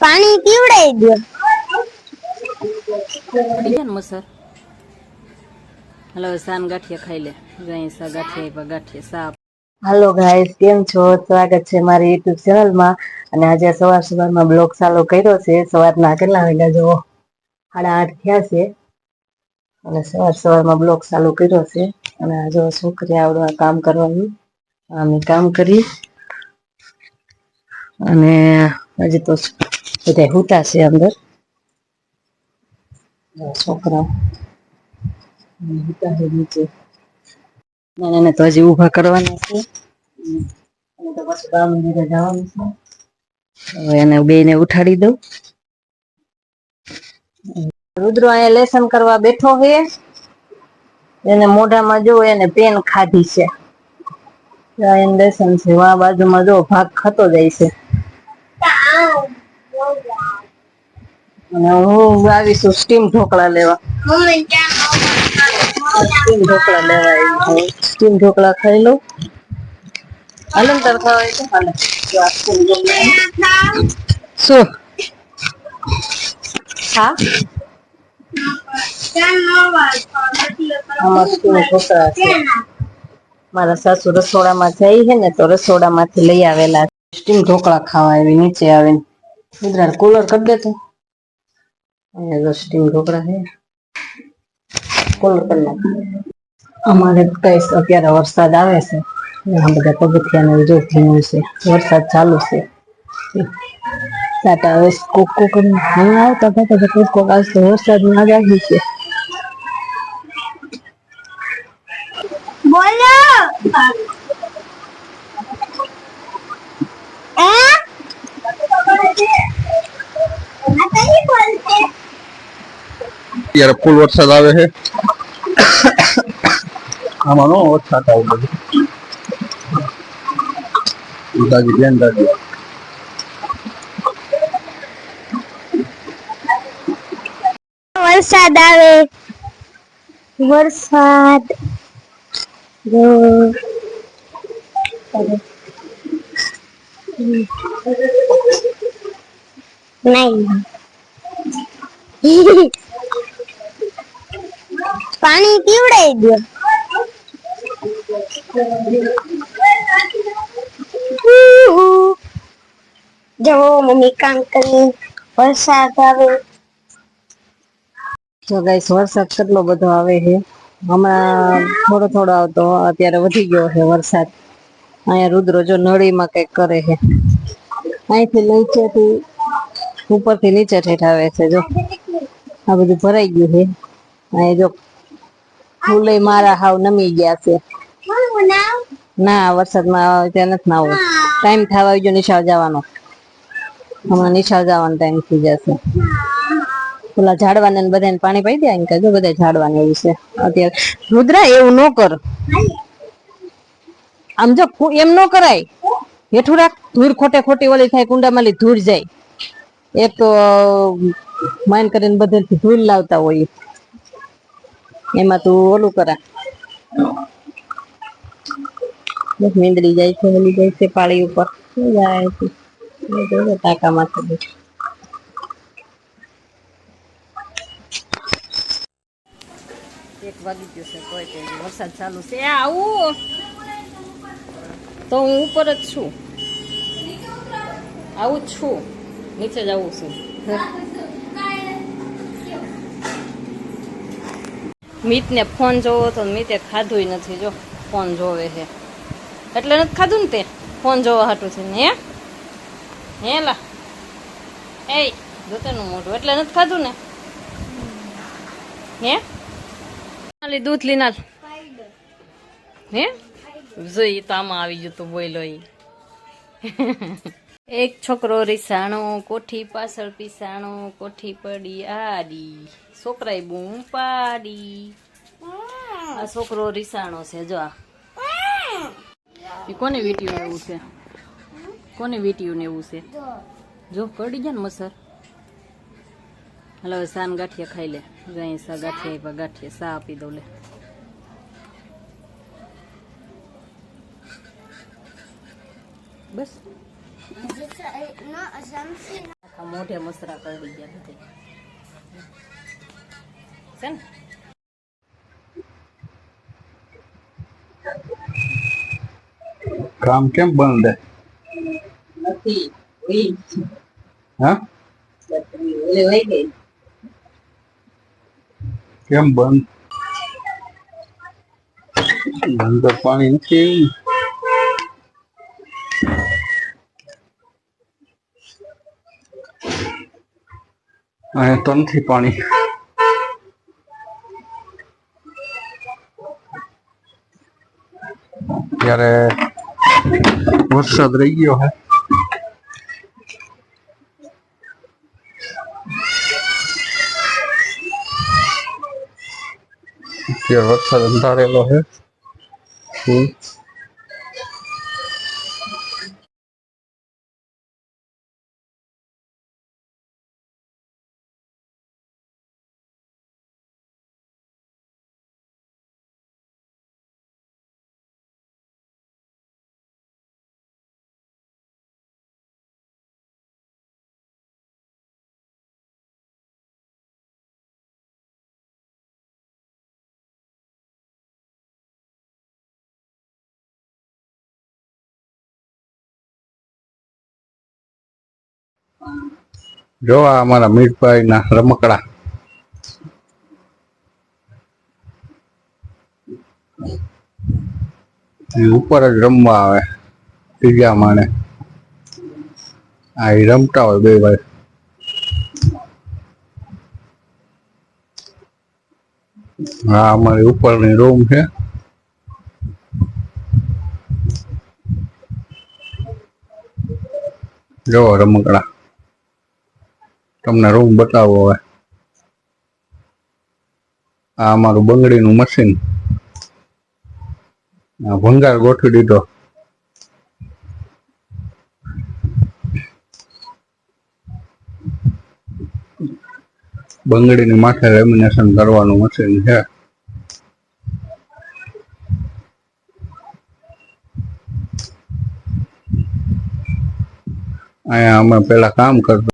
પાણી પીવડાઈ દો પડી મસર? હલો સાન ગાંઠિયા ખાઈ લે. જઈ સા ગાંઠિયા ગાંઠિયા સા હાલો ગાઈસ કેમ છો? સ્વાગત છે મારી યુટ્યુબ ચેનલમાં અને આજે સવાર સવારમાં બ્લોગ ચાલુ કર્યો છે. સવારના કેટલા વાગ્યા જો સાડા આઠ થયા છે. અને સવાર સવારમાં બ્લોગ ચાલુ કર્યો છે. અને આ જો છોકરી આવડવા કામ કરવાનું. અમે કામ કરી. અને હજી તો બધા હુતા છે અંદર. છોકરા હુતા નીચે. નાના તો હજી ઊભા કરવાના છે. બા એને બેને ઉઠાડી દઉં. રુદ્રો અહીંયા લેસન કરવા બેઠો છે. એને મોઢામાં જો એને પેન ખાધી છે. એને લેસન છે વા બાજુમાં જો ભાગ ખાતો જાય છે. હું આવીશું સ્ટીમ ઢોકળા લેવા. સ્ટીમ ઢોકળા લેવા સ્ટીમ ઢોકળા ખાઈ લઉં. હાલે. ને તારે ખાવા હોય તો હાલે. શું? હા? આમાં સ્ટીમ ઢોકળા છે. મારા સાસુ રસોડામાં જાય છે ને તો રસોડામાંથી લઈ આવેલા સ્ટીમ ઢોકળા ખાવા આવી, નીચે આવીને. ગુજરાત કુલર કરી દેતો અહીંયા જો સ્ટીમ ઢોકળા છે. કુલર કરી નાખ. અમારે કઈ અત્યારે વરસાદ આવે છે. આ બધા પગથિયાને જો ધીમું છે. વરસાદ ચાલુ છે. સાટા હવે કોક કોક હું આવતા હતા કોક કોક આવશે. વરસાદ ના આગાહી છે. અત્યારે ફૂલ વરસાદ આવે છે. આમાં નો વરસાદ આવે બધું. દાદી બેન દાદી. વરસાદ આવે. વરસાદ. જો નહીં પાણી પીવડાઈ દો જો મમ્મી કામ કરી વરસાદ આવે જો ગાઈસ વરસાદ કેટલો બધો આવે છે હમણાં થોડો થોડો આવતો અત્યારે વધી ગયો છે વરસાદ અહીંયા રુદ્રો જો નળીમાં કંઈક કરે છે. અહીંથી નીચેથી ઉપરથી નીચે ઠેઠાવે છે જો. આ બધું ભરાઈ ગયું છે. અહીંયા જો ફૂલે મારા હાવ નમી ગયા છે. ના, વરસાદમાં ત્યાં નથી નાવું ટાઈમ થવા ગયો, નિશાળ જવાનો. હમણાં નિશાળ જવાનો ટાઈમ થઈ જશે. પેલા ઝાડવાને બધાને પાણી પાઈ દે એમ કે બધા ઝાડવાને એવું છે. અત્યારે રુદ્રા, એવું ન કર. આમ જો એમ ન કરાય. હેઠું રાખ. ધૂળ ખોટે ખોટી ઓલી થાય કુંડામાં લી ધૂળ જાય. એક તો માઇન કરીને બધેથી ધૂળ લાવતા હોય. એમાં તું ઓલું કરા. મીંદડી જાય છે ઓલી જાય છે પાળી ઉપર. એક વાગી ગયો છે વરસાદ ચાલુ છે. આવું. તો હું ઉપર જ છું. આવું જ છું. નીચે જ આવું છું. મીતને ફોન જોવો તો મીતે ખાધું નથી જો. ફોન જોવે છે એટલે નથી ખાધું ને તે? ફોન જોવા હાટું છે ને હે? હે લા. એ દૂધનું મોઢું. એટલે નથી ખાધું ને? હે? દૂધ લીનાલ હે? જોઈ તો આમાં આવી ગયું તો, બોયલો એ એક છોકરો રીસાણો, કોઠી પાછળ પીસાણો, કોઠી પડી આડી. છોકરાએ બૂમ પાડી. આ છોકરો રીસાણો છે, જો આ. ઈ કોને વીટ્યું એવું છે? કોને વીટીયું ને એવું છે? જો, પડી ગયા ને મસર. હલો સાન ગાંઠિયા ખાઈ લે. જો સા ગાંઠિયા ગાંઠિયા સા આપી દઉં લે. બસ આખા મોઢે મસરા કરડી ગયા બધે છે ને કામ કેમ બંધ છે નથી વહી ગઈ. હા બત્રી ઓલે વહી ગઈ કેમ બંધ બંધ તો પાણી નથી અહીંયા તો નથી પાણી. ત્યારે વરસાદ રહી ગયો હે. અત્યારે વરસાદ અંધારેલો છે જો આ અમારા મીઠભાઈ ના રમકડા ઉપર જ રમવા આવે, ત્રીજા માણે આ રમતા હોય બે ભાઈ. હા, અમારી ઉપરની રૂમ છે. જો રમકડા. તમને રૂમ બતાવો હવે. આ અમારું બંગડીનું મશીન ભંગાર ગોઠવી દીધો. બંગડીની માથે લેમિનેશન કરવાનું મશીન છે. અહીંયા અમે પેલા કામ કરતા